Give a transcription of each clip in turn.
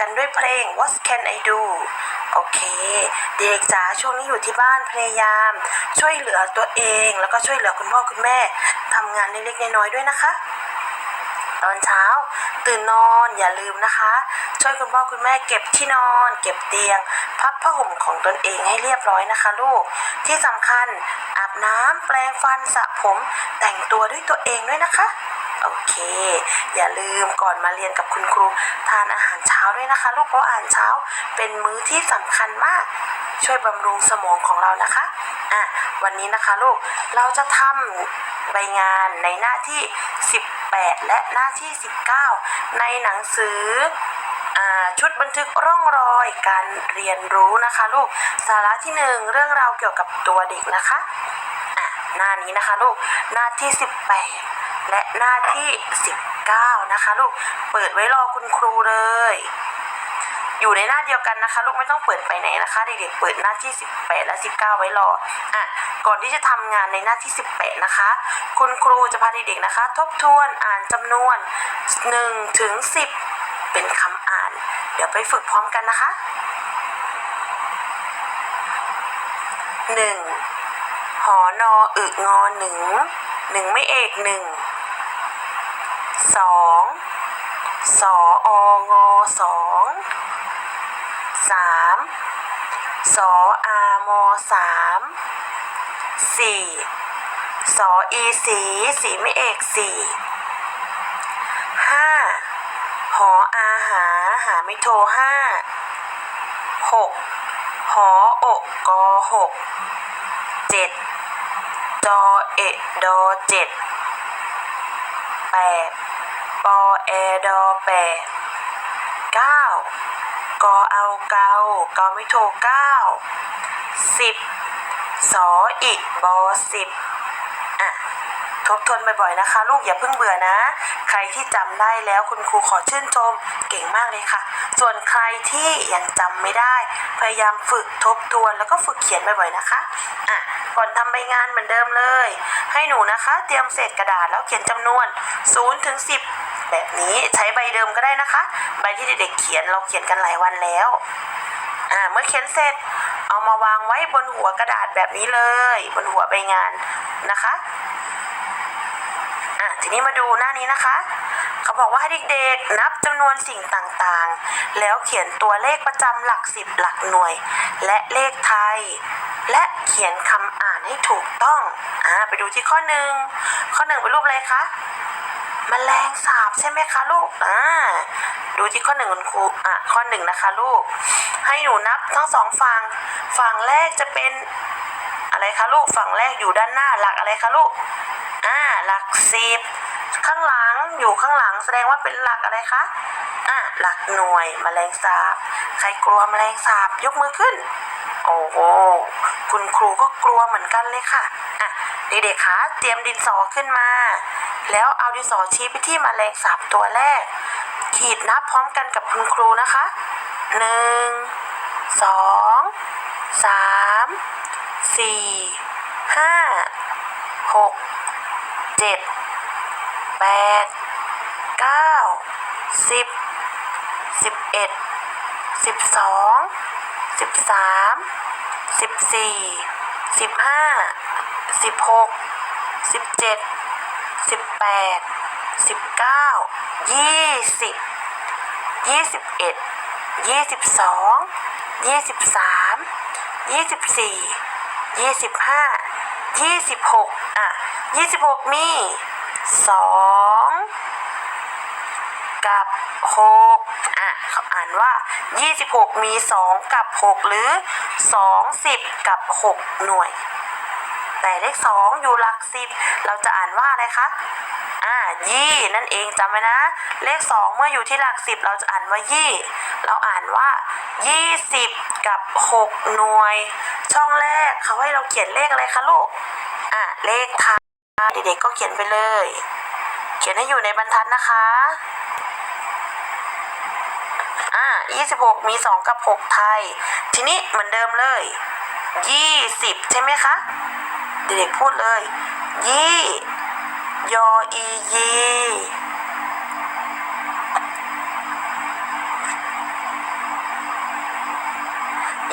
กันด้วยเพลง What Can I Do โอเค เด็กจ๋าช่วงนี้อยู่ที่บ้านพยายาม ช่วยเหลือตัวเอง แล้วก็ช่วยเหลือคุณพ่อคุณแม่ทำงานเล็กๆน้อยๆด้วยนะคะ ตอนเช้า ตื่นนอนอย่าลืมนะคะ ช่วยคุณพ่อคุณแม่เก็บที่นอน เก็บเตียง พับผ้าห่มของตนเองให้เรียบร้อยนะคะ ลูก ที่สำคัญอาบน้ำแปรงฟันสระผมแต่งตัวด้วยตัวเองด้วยนะคะโอเค อย่าลืมก่อนมาเรียนกับคุณครู ทานอาหารเช้าด้วยนะคะ ลูกเพราะอาหารเช้าเป็นมื้อที่สำคัญมาก ช่วยบำรุงสมองของเรานะคะอะวันนี้นะคะลูกเราจะทำใบงานในหน้าที่ 18และหน้าที่ 19 ในหนังสือชุดบันทึกร่องรอยการเรียนรู้นะคะลูกสาระที่หนึ่งเรื่องราวเกี่ยวกับตัวเด็กนะคะอะหน้านี้นะคะลูกหน้าที่ 18 และหน้าที่ 19 นะคะลูกเปิดไว้รอคุณครูเลย อยู่ในหน้าเดียวกันนะคะ ลูกไม่ต้องเปิดไปไหนนะคะเด็กๆเปิดหน้าที่ 18 และ 19 ไว้รออะก่อนที่จะทำงานในหน้าที่ 18 นะคะ คุณครูจะพาเด็กๆนะคะ ทบทวนอ่านจำนวน1ถึง10 เป็นคำอ่าน เดี๋ยวไปฝึกพร้อมกันนะคะ 1. หอนออึงอหนึ่งหนึ่งไม่เอกหนึ่งสองสอองอสองสามสออามอ สามสี่สออีสีสีไม่เอกสี่ห้าหออาหาหาไม่โทห้าหกหออกกอหกเจ็ดจอเอะดอเจ็ดแปดปอแอดอแปดากอเอาเกาไม่โทเก้าสิบสออีกบอสิบอะทบทวนบ่อยๆนะคะ ลูกอย่าเพิ่งเบื่อนะ ใครที่จำได้แล้วคุณครูขอชื่นชมเก่งมากเลยค่ะ ส่วนใครที่ยังจำไม่ได้ พยายามฝึกทบทวนแล้วก็ฝึกเขียนบ่อยๆนะคะอะ ก่อนทำใบงานเหมือนเดิมเลย ให้หนูนะคะ เตรียมเศษกระดาษแล้วเขียนจำนวน0ถึง10 แบบนี้ใช้ใบเดิมก็ได้นะคะ ใบที่เด็กๆเขียนเราเขียนกันหลายวันแล้วอ่าเมื่อเขียนเสร็จเอามาวางไว้บนหัวกระดาษแบบนี้เลย บนหัวใบงานนะคะอะทีนี้มาดูหน้านี้นะคะเขาบอกว่าให้เด็กๆนับจำนวนสิ่งต่างๆ แล้วเขียนตัวเลขประจำหลักสิบหลักหน่วย และเลขไทย และเขียนคำอ่านให้ถูกต้องอ่าไปดูที่ข้อหนึ่งข้อหนึ่งเป็นรูปอะไรคะแมลงสาบใช่ไหมคะลูกอ่าดูที่ข้อหนึ่งคุณครูอะข้อหนึ่งนะคะลูก ให้หนูนับทั้งสองฝั่งฝั่งแรกจะเป็นอะไรคะลูกฝั่งแรกอยู่ด้านหน้าหลักอะไรคะลูกอ่าหลักสิบข้างหลังอยู่ข้างหลังแสดงว่าเป็นหลักอะไรคะอ่าหลักหน่วยแมลงสาบ ใครกลัวแมลงสาบยกมือขึ้น โอ้โหคุณครูก็กลัวเหมือนกันเลยค่ะอะเด็กๆคะเตรียมดินสอขึ้นมา แล้วเอาดินสอชี้ไปที่มแมลงสาบตัวแรก ขีดนับพร้อมกันกับคุณครูนะคะหนึ่งสองสามสี่ห้าหกเจ็ดแปดเก้าสิบสิบเอ็ดสิบสอง สิบสามสิบสี่สิบห้าสิบหกสิบเจ็ดสิบแปดสิบเก้ายี่สิบยี่สิบเอ็ดยี่สิบสองยี่สิบสามยี่สิบสี่ยี่สิบห้ายี่สิบหกอะยี่สิบหกมีสองกับหกาอ่านว่า 26 มี 2 กับ 6 หรือ 20 กับ 6 หน่วย แต่เลข 2 อยู่หลัก10เราจะอ่านว่าอะไรคะอ่ายี่นั่นเองจำไว้นะ เลข 2 เมื่ออยู่ที่หลัก10เราจะอ่านว่ายี่ เราอ่านว่า 20 กับ 6 หน่วย ช่องแรกเขาให้เราเขียนเลขอะไรคะลูกอะเลขไทยเด็กๆก็เขียนไปเลย เขียนให้อยู่ในบรรทัดนะคะ อ่ายี่สิบหกมีสองกับหกไทย ทีนี้เหมือนเดิมเลยยี่สิบใช่ไหมคะ เด็กๆพูดเลย ยี่ยออียี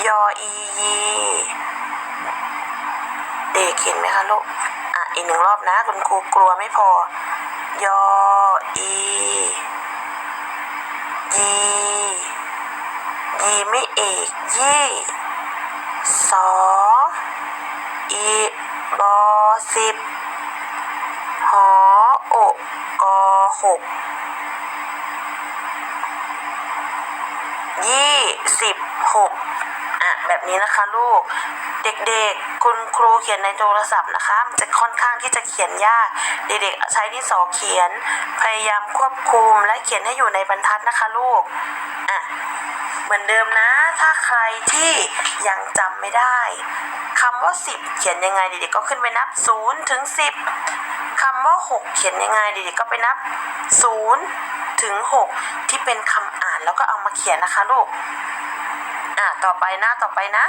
ยออียีเด็กเห็นไหมคะลูก อะ อีกหนึ่งรอบนะ คุณครูกลัวไม่พอ ยออียี ยีไม่เอกยี่สออีบอสิบหออกกอหกยี่สิบหกอะแบบนี้นะคะลูกเด็กๆ คุณครูเขียนในโทรศัพท์นะคะมันจะค่อนข้างที่จะเขียนยาก เด็กๆ ใช้ดินสอเขียน พยายามควบคุมและเขียนให้อยู่ในบรรทัดนะคะลูก เหมือนเดิมนะ ถ้าใครที่ยังจำไม่ได้คำว่า 10 เขียนยังไงเด็กๆก็ขึ้นไปนับ0ถึง10คำว่า 6 เขียนยังไงเด็กๆก็ไปนับ0ถึง6ที่เป็นคำอ่านแล้วก็เอามาเขียนนะคะลูกอะต่อไปนะต่อไปนะ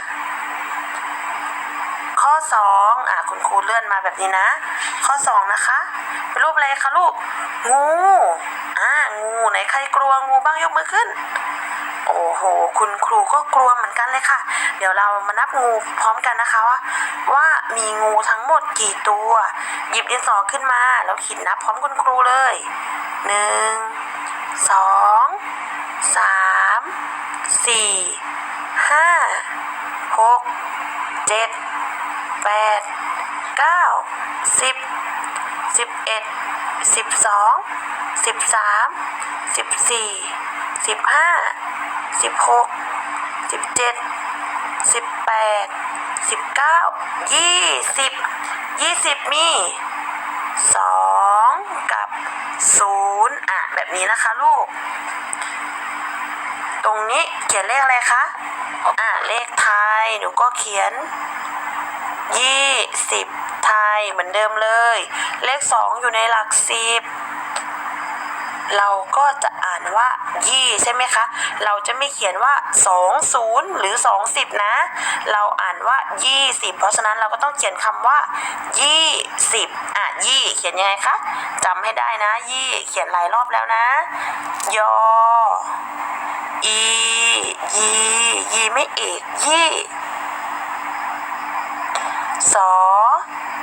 ข้อ2อะคุณครูเลื่อนมาแบบนี้นะ ข้อ 2 นะคะเป็นรูปอะไรคะลูกงูอ่างูไหนใครกลัวงูบ้างยกมือขึ้น โอ้โห คุณครูก็กลัวเหมือนกันเลยค่ะ เดี๋ยวเรามานับงูพร้อมกันนะคะว่าว่ามีงูทั้งหมดกี่ตัว หยิบดินสอขึ้นมา แล้วขีดนับพร้อมคุณครูเลยหนึ่งสองสามสี่ห้าหกเจ็ดแปดเก้าสิบสิบเอ็ดสิบสองสิบสามสิบสี่สิบห้า สิบหกสิบเจ็ดสิบแปดสิบเก้ายี่สิบยี่สิบมีสองกับศูนย์อะแบบนี้นะคะลูก ตรงนี้เขียนเลขอะไรคะอะเลขไทยหนูก็เขียนยี่สิบไทยเหมือนเดิมเลย เลขสองอยู่ในหลักสิบเราก็จะานว่ายี่ใช่ไหมคะ เราจะไม่เขียนว่าสองศูนย์หรือสองสิบนะ เราอ่านว่ายี่สิบเพราะฉะนั้นเราก็ต้องเขียนคำว่ายี่สิบอะยี่เขียนยังไงคะจำให้ได้นะ ยี่เขียนหลายรอบแล้วนะ ยอ อี ยียีไม่เอกยี่สอ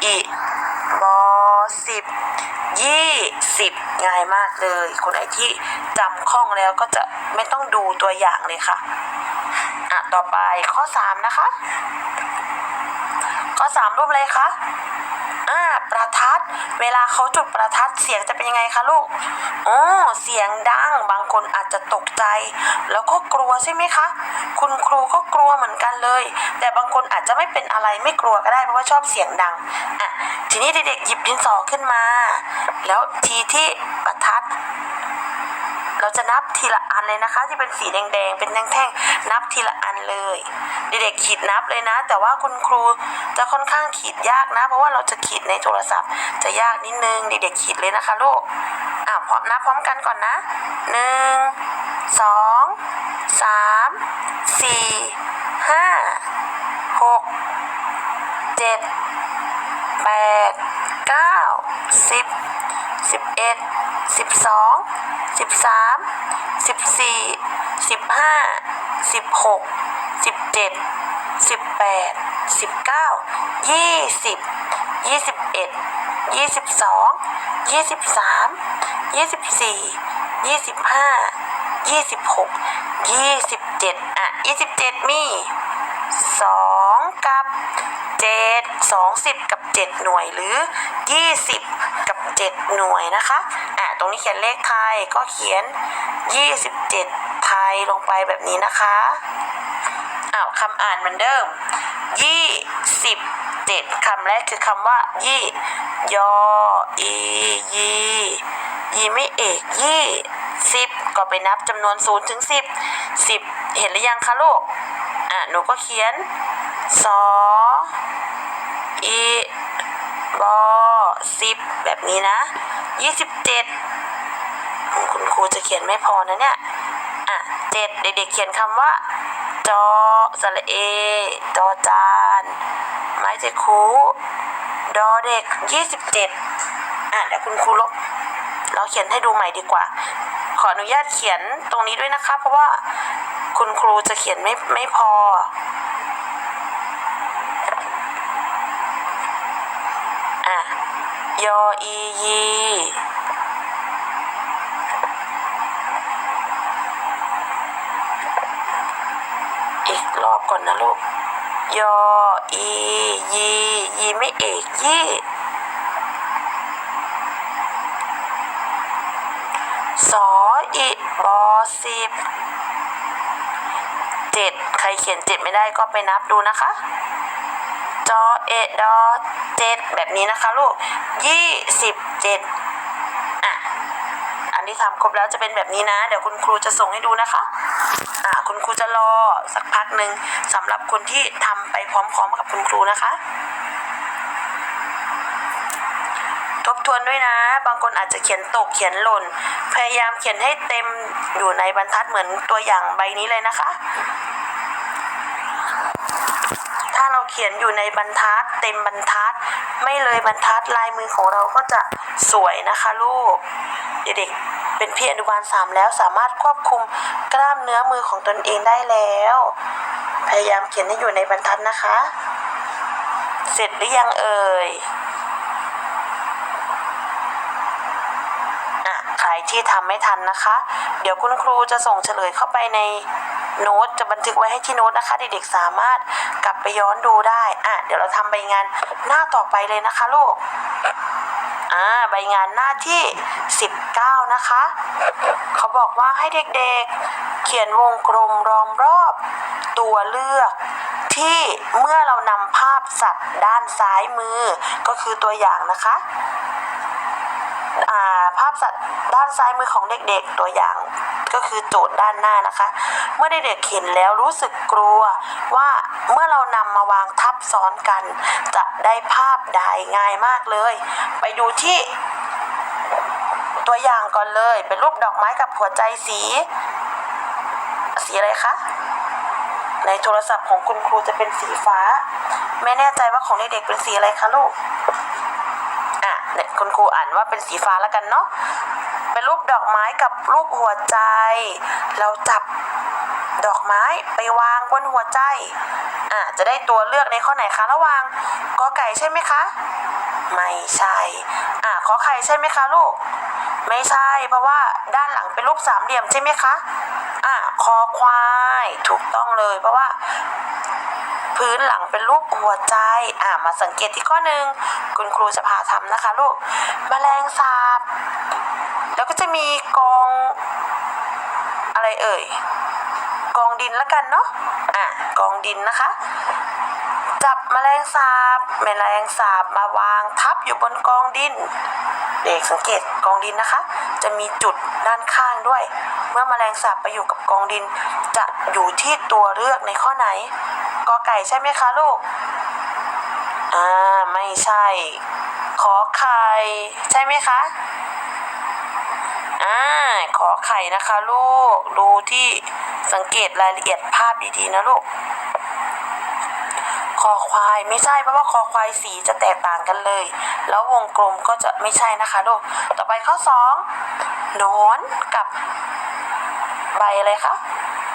อีบอสิบยี่สิบ ง่ายมากเลย คนไหนที่จำคล่องแล้วก็จะไม่ต้องดูตัวอย่างเลยค่ะอะ ต่อไปข้อสามนะคะ ข้อสามรูปอะไรคะอ่าประทัด เวลาเขาจุดประทัดเสียงจะเป็นยังไงคะลูกอ๋อเสียงดัง บางคนอาจจะตกใจ แล้วก็กลัวใช่ไหมคะ คุณครูก็กลัวเหมือนกันเลย แต่บางคนอาจจะไม่เป็นอะไรไม่กลัวก็ได้เพราะว่าชอบเสียงดังอะทีนี้เด็กๆหยิบดินสอขึ้นมา แล้วทีที่ประทัด เราจะนับทีละอันเลยนะคะ ที่เป็นสีแดงๆ เป็นแท่งๆ นับทีละอันเลย เด็กๆขีดนับเลยนะ แต่ว่าคุณครูจะค่อนข้างขีดยากนะ เพราะว่าเราจะขีดในโทรศัพท์ จะยากนิดนึง เด็กๆขีดเลยนะคะลูกอะพร้อมนับพร้อมกันก่อนนะหนึ่งสองสามสี่ห้าหกเจ็ดแปดเก้าสิบสิบ เอ็ดสิบสองสิบสามสิบสี่สิบห้าสิบหกสิบเจ็ดสิบแปดสิบเก้ายี่สิบยี่สิบเอ็ดยี่สิบสองยี่สิบสามยี่สิบสี่ยี่สิบห้ายี่สิบหกยี่สิบเจ็ดอะยี่สิบเจ็ดมีสองกับเจ็ดสองสิบกับเจ็ดหน่วยหรือยี่สิบ กับเจ็ดหน่วยนะคะอะตรงนี้เขียนเลขไทยก็เขียนยี่สิบเจ็ดไทยลงไปแบบนี้นะคะอ้าวคำอ่านเหมือนเดิมยี่สิบเจ็ดคำแรกคือคำว่า ยี่ ยอ อี ยียีไม่เอกยี่สิบก็ไปนับจำนวนศูนย์ถึงสิบสิบเห็นหรือยังคะลูก อะ หนูก็เขียนสออีบอ สิบแบบนี้นะยี่สิบเจ็ดคุณครูจะเขียนไม่พอนะเนี่ย อะเจ็ดเด็กๆเขียนคำว่า จอสระเอ จอจาน ไม้เจคูดอเด็กยี่สิบเจ็ดอะเดี๋ยวคุณครูลบ เราเขียนให้ดูใหม่ดีกว่า ขออนุญาตเขียนตรงนี้ด้วยนะคะ เพราะว่าคุณครูจะเขียนไม่ไม่พอ อะ ยออียีอีกรอบก่อนนะลูก ยออียียีไม่เอกยี่สออีบอสิบเจ็ดใครเขียนเจ็ดไม่ได้ก็ไปนับดูนะคะ เอดอเจ็ดแบบนี้นะคะลูกยี่สิบเจ็ดอะอันที่ทำครบแล้วจะเป็นแบบนี้นะ เดี๋ยวคุณครูจะส่งให้ดูนะคะอะคุณครูจะรอสักพักหนึ่งสำหรับคนที่ทำไปพร้อมๆกับคุณครูนะคะทบทวนด้วยนะ บางคนอาจจะเขียนตกเขียนหล่น พยายามเขียนให้เต็มอยู่ในบรรทัดเหมือนตัวอย่างใบนี้เลยนะคะ ถ้า เขียนอยู่ในบรรทัด เต็มบรรทัด ไม่เลยบรรทัดลายมือของเราก็จะสวยนะคะลูก เด็กๆเป็นพี่อนุบาลสามแล้วสามารถควบคุมกล้ามเนื้อมือของตนเองได้แล้ว พยายามเขียนให้อยู่ในบรรทัดนะคะ เสร็จหรือยังเอ่ยอะใครที่ทำไม่ทันนะคะ เดี๋ยวคุณครูจะส่งเฉลยเข้าไปใน โน้ตจะบันทึกไว้ให้ที่โน้ตนะคะ เด็กๆสามารถกลับไปย้อนดูได้อะเดี๋ยวเราทำใบงานหน้าต่อไปเลยนะคะลูกอ่าใบงานหน้าที่ 19 นะคะ เขาบอกว่าให้เด็กๆ เขียนวงกลมล้อมรอบ ตัวเลือกที่เมื่อเรานำภาพสัตว์ด้านซ้ายมือก็คือตัวอย่างนะคะาภาพสัตว์ด้านซ้ายมือของเด็กๆ ตัวอย่าง ก็คือโจทย์ด้านหน้านะคะ เมื่อเด็กๆเห็นแล้วรู้สึกกลัวว่าเมื่อเรานำมาวางทับซ้อนกัน จะได้ภาพใดง่ายมากเลย ไปดูที่ตัวอย่างก่อนเลย เป็นรูปดอกไม้กับหัวใจสี สีอะไรคะในโทรศัพท์ของคุณครูจะเป็นสีฟ้า ไม่แน่ใจว่าของเด็กๆเป็นสีอะไรคะลูกอะเนี่ยคุณครูอ่านว่าเป็นสีฟ้าแล้วกันเนาะ เป็นรูปดอกไม้กับรูปหัวใจ เราจับดอกไม้ไปวางบนหัวใจอะจะได้ตัวเลือกในข้อไหนคะระหว่างกอไก่ใช่ไหมคะ ไม่ใช่อะขอไข่ใช่ไหมคะลูก ไม่ใช่ เพราะว่าด้านหลังเป็นรูปสามเหลี่ยมใช่ไหมคะอะคอควายถูกต้องเลย เพราะว่า พื้นหลังเป็นรูปหัวใจอ่ามาสังเกตที่ข้อหนึ่งคุณครูจะพาทำนะคะลูกแมลงสาบ แล้วก็จะมีกองอะไรเอ่ย กองดินล้วกันเนาะอะกองดินนะคะ จับแมลงสาบแมลงสาบมาวางทับอยู่บนกองดิน เด็กสังเกตกองดินนะคะ จะมีจุดด้านข้างด้วย เมื่อแมลงสาบไปอยู่กับกองดิน จะอยู่ที่ตัวเลือกในข้อไหนกอไก่ใช่ไหมคะลูกอ่าไม่ใช่ ขอไข่ใช่ไหมคะ อ่าขอไข่นะคะลูก ดูที่สังเกตรายละเอียดภาพดีๆนะลูก คอควายไม่ใช่เพราะว่าคอควายสีจะแตกต่างกันเลย แล้ววงกลมก็จะไม่ใช่นะคะลูก ต่อไปข้อสองนอนกับ ใบอะไรคะ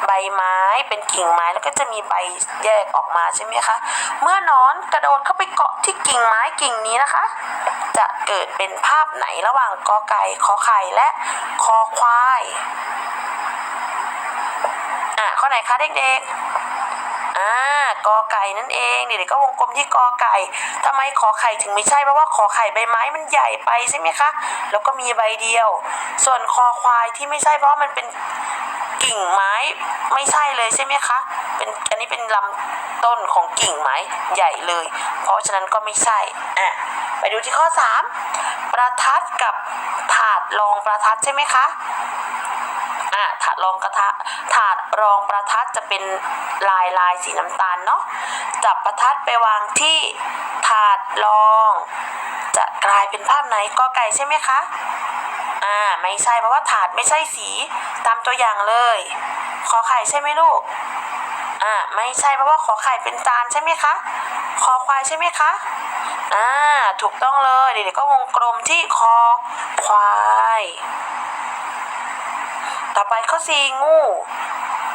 ใบไม้เป็นกิ่งไม้แล้วก็จะมีใบแยกออกมาใช่ไหมคะ เมื่อนอนกระโดดเข้าไปเกาะที่กิ่งไม้กิ่งนี้นะคะ จะเกิดเป็นภาพไหนระหว่างกอไก่ขอไข่และคอควายอะข้อไหนคะเด็กๆ อ่ากอไก่นั่นเองเด็กๆก็วงกลมที่กอไก่ทำไมขอไข่ถึงไม่ใช่เพราะว่าขอไข่ใบไม้มันใหญ่ไปใช่ไหมคะ แล้วก็มีใบเดียว ส่วนคอควายที่ไม่ใช่เพราะมันเป็นกิ่งไม้ไม่ใช่เลยใช่ไหมคะ เป็นอันนี้เป็นลำต้นของกิ่งไม้ใหญ่เลย เพราะฉะนั้นก็ไม่ใช่อะไปดูที่ข้อสามประทัดกับถาดรองประทัดใช่ไหมคะอะถาดรองกระทะ ถาดรองประทัดจะเป็นลายลายสีน้ำตาลเนาะจับประทัดไปวางที่ถาดรอง จะกลายเป็นภาพไหนกอไก่ใช่ไหมคะอ่าไม่ใช่เพราะว่าถาดไม่ใช่สีตามตัวอย่างเลย ขอไข่ใช่ไหมลูกอ่าไม่ใช่เพราะว่าขอไข่เป็นจานใช่ไหมคะคอควายใช่ไหมคะอ่าถูกต้องเลยเด็กๆก็วงกลมที่คอควาย ต่อไปข้อสี่งู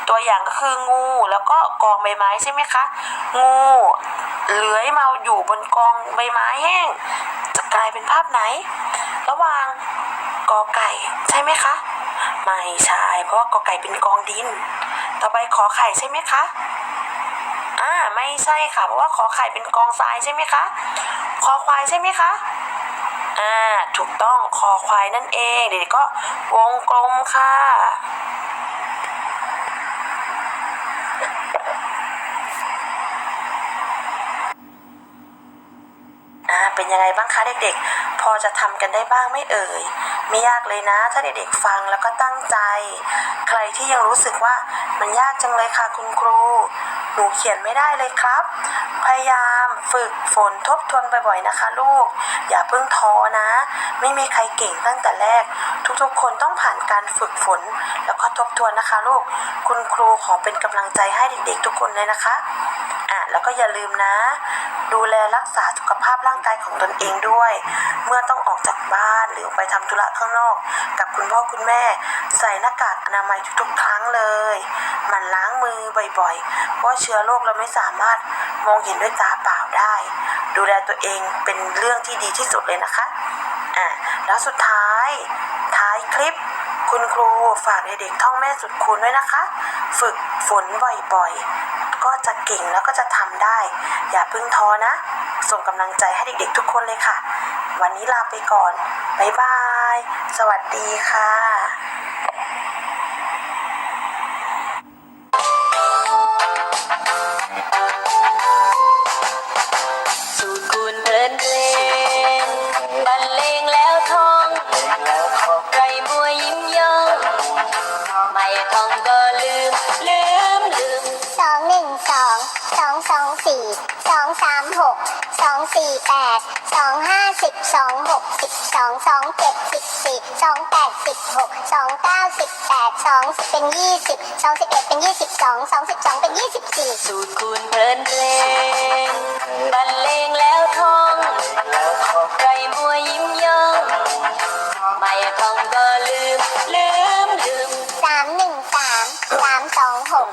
ตัวอย่างก็คืองูแล้วก็กองใบไม้ใช่ไหมคะ งูเลื้อยมาอยู่บนกองใบไม้แห้ง จะกลายเป็นภาพไหน ระหว่างกอไก่ใช่ไหมคะ ไม่ใช่ เพราะว่ากอไก่เป็นกองดิน ต่อไปขอไข่ใช่ไหมคะอ่าไม่ใช่ค่ะ เพราะว่าขอไข่เป็นกองทรายใช่ไหมคะคอควายใช่ไหมคะ อ่าถูกต้องคอควายนั่นเอง เด็กๆก็วงกลมค่ะอ่าเป็นยังไงบ้างคะเด็กๆ พอจะทำกันได้บ้างไม่เอ่ย ไม่ยากเลยนะ ถ้าเด็กๆฟังแล้วก็ตั้งใจ ใครที่ยังรู้สึกว่ามันยากจังเลยค่ะคุณครู หนูเขียนไม่ได้เลยครับ พยายามฝึกฝนทบทวนบ่อยๆนะคะ ลูก อย่าเพิ่งท้อนะ ไม่มีใครเก่งตั้งแต่แรก ทุกๆ คนต้องผ่านการฝึกฝน แล้วก็ทบทวนนะคะ ลูก คุณครูขอเป็นกำลังใจให้เด็กๆ ทุกคนเลยนะคะ อะแล้วก็อย่าลืมนะ ดูแลรักษาสุขภาพร่างกายของตนเองด้วย เมื่อต้องออกจากบ้านหรือไปทำธุระข้างนอก กับคุณพ่อคุณแม่ ใส่หน้ากากอนามัยทุกๆครั้งเลยหมันล้างมือบ่อยๆ เพราะเชื้อโรคเราไม่สามารถมองเห็นด้วยตาเปล่าได้ ดูแลตัวเองเป็นเรื่องที่ดีที่สุดเลยนะคะอะแล้วสุดท้าย ท้ายคลิปคุณครูฝากเด็กๆท่องแม่สุดคูณด้วยนะคะ ฝึกฝนบ่อยๆ ก็จะเก่งแล้วก็จะทำได้ อย่าพึ่งท้อนะ ส่งกำลังใจให้เด็กๆทุกคนเลยค่ะ วันนี้ลาไปก่อน บ๊ายบาย สวัสดีค่ะ สองแปดสิบหกสองเก้าสิบแปดสองสิบเป็นยี่สิบสองสิบเอ็ดเป็นยี่สิบสองสองสิบสองเป็นยี่สิบสี่สูตรคูณเพลินเพลงบรรเลงแล้วท่องไรมัว หก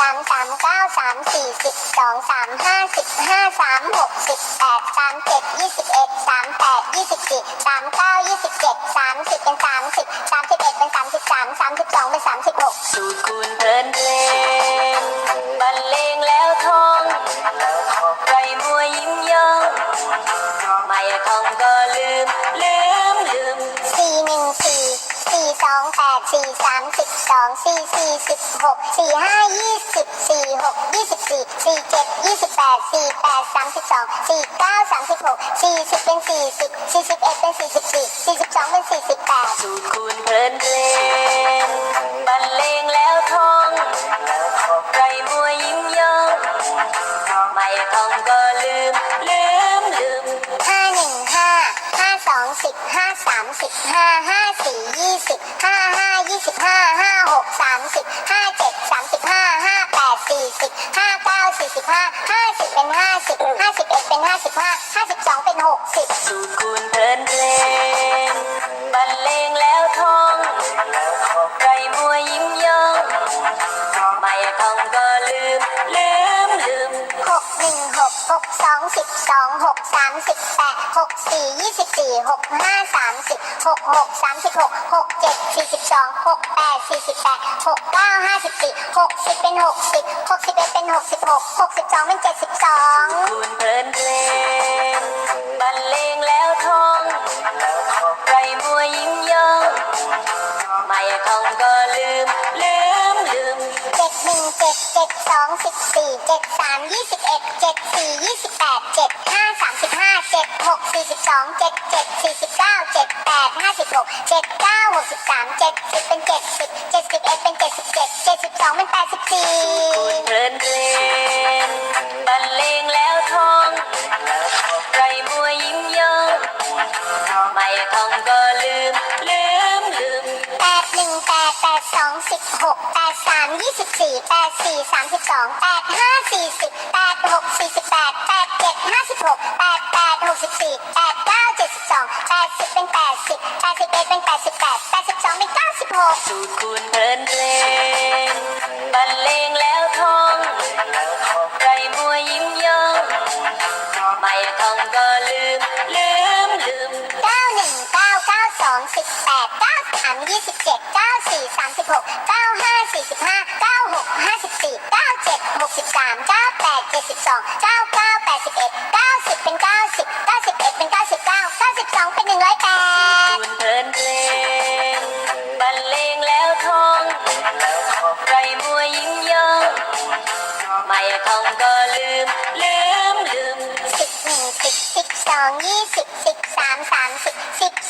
สามสามเก้าสามสี่สิบสองสามห้าสิบห้าสามหกสิบแปดสามเจ็ดยี่สิบเอ็ดสามแปดยี่สิบสี่สามเก้ายี่สิบเจ็ดสามสิบเป็นสามสิบสามสิบเอ็ดเป็นสามสิบสามสามสิบสองเป็นสามสิบหกสูตรคูณเพลินเพลงบรรเลงแล้ว สี่สามสิบสองสี่สี่สิบหกสี่ห้ายี่สิบสี่หกยี่สิบสี่สี่เจ็ดยี่สิบแปดสี่แปดสามสิบสองสี่เก้าสามสิบหกสี่สิบเป็นสี่สิบสี่สิบเอ็ดเป็นสี่สิบสี่สี่สิบสองเป็นสี่สิบแปดสูตรคูณเพลินเพลงบรรเลงแล้วท่องไรมัวยิ้มย่องไม่ท่องก็ลืมลืมลืมห้าหนึ่งห้าห้าสองสิบห้าสามสิบห้าห้าสี่ยี่สิบห้าห้ายี่สิบห้าห้าหกสามสิบห้าเจ็ดสามสิบห้าห้าแปดสี่สิบห้าเก้าสี่สิบห้าห้าสิบเป็นห้าสิบห้าสิบเอ็ดเป็นห้าสิบห้าห้าสิบสองเป็นหกสิบสูตรคูณเพลินเพลงบรรเลงแล้วท่องไรมัวยิ้มย่องไม่ท่องก็ลืมลืมลืมหกหนึ่งหกหกสองสิบสองหกสามสิบแปดหกสี่ยี่สิบสี่หกห้าสามสิบ หกหกสามสิบหกหกเจ็ดสี่สิบสองหกแปดสี่สิบแปดหกเก้าห้าสิบสี่หกสิบเป็นหกสิบหกสิบเอ็ดเป็นหกสิบหกหกสิบสองเป็นเจ็ดสิบสองคูณเพลินเพลงบรรเลงแล้วท่องไรมัวยิ้มย่องไม่ท่องก็ลืมลืมลืมเจ็ดหนึ่งเจ็ดเจ็ดสองสิบสี่เจ็ดสามยี่สิบเอ็ดเจ็ดสี่ยี่สิบแปดเจ็ดห้าสามสิบ เจ็ดหกสี่สิบสองเจ็ดเจ็ดสี่สิบเก้าเจ็ดแปดห้าสิบหกเจ็ดเก้าหกสิบสามเจ็ดสิบเป็นเจ็ดสิบเจ็ดสิบเอเป็นเจ็ดสิบเจ็ดเจ็ดสิบสองเป็นแปดสิบสี่คุณเพลินบรรเลงแล้วทองไรมัวยิ้มย่องไม่ทองก็ลืมลืมลืมแปดห สองสิบหกแปดสามยี่สิบสี่แปดสี่สามสิบสองแปดห้าสี่สิบแปดหกสี่สิบแปดแปดเจ็ดห้าสิบหกแปดแปดหกสิบสี่แปดเก้าเจ็ดสิบสองแปดสิบเป็นแปดสิบแปดสิบเอ็ดเป็นแปดสิบแปดแปดสิบสองเป็นเก้าสิบหกสูตรคูณเพลินเพลงบรรเลงแล้วท่องใครมัวยิ้มย่องไม่ท่องก็ลืมลืม องสิบแปดเก้าสามยี่สิบเจ็ดเก้าสี่สามสิบหกเก้าห้าสี่สิบห้าเก้าหกห้าสิบสี่เก้าเจ็ดหกสิบสามเก้าแปดเจ็ดสิบสองเก้าเก้าแปดสิบเอ็ดเก้าสิบเป็นเก้าสิบเก้าสิบเอ็ดเป็นเก้าสิบเก้าเก้าสิบสองเป็นหนึ่งร้อยแปดเพลินเพลงบรรเลงแล้วท่องใครมัวยิ้มย่องไม่ท่องก็ลืมลืมลืมสิบหนึ่งสิบสิบสองยี่สิบสิบ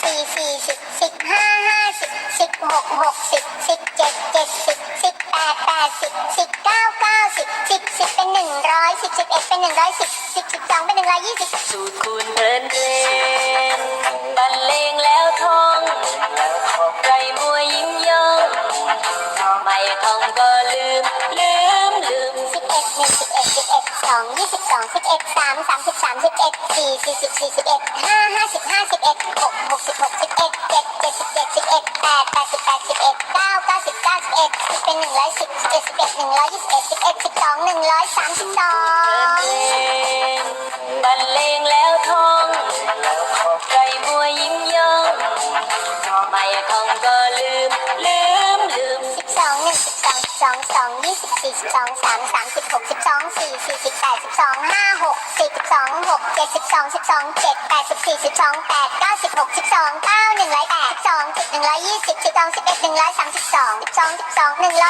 สิบสิบสี่สี่สิบสิบห้าห้าสิบสิบหกหกสิบสิบเจ็ดเจ็ดสิบสิบแปดแปดสิบสิบเก้าเก้าสิบสิบสิบเป็นหนึ่งร้อยสิบสิบเอ็ดเป็นหนึ่งร้อยสิบสิบสิบสองเป็นหนึ่งร้อยยี่สิบสูตรคูณเพลินเพลงบรรเลงแล้วท่องใครมัวยิ้มย่องไม่ท่องก็ลืมลืมลืมสิบเอ็ดหนึ่งสิบเอ็ดสิบเอ็ดสองยี่สิบสองสิบเอ็ดสามสามสิบสามสิบเอ็ดสี่สี่สิบสี่สิบเอ็ดห้าห้าสิบห้าสิบ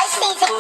นึ่ง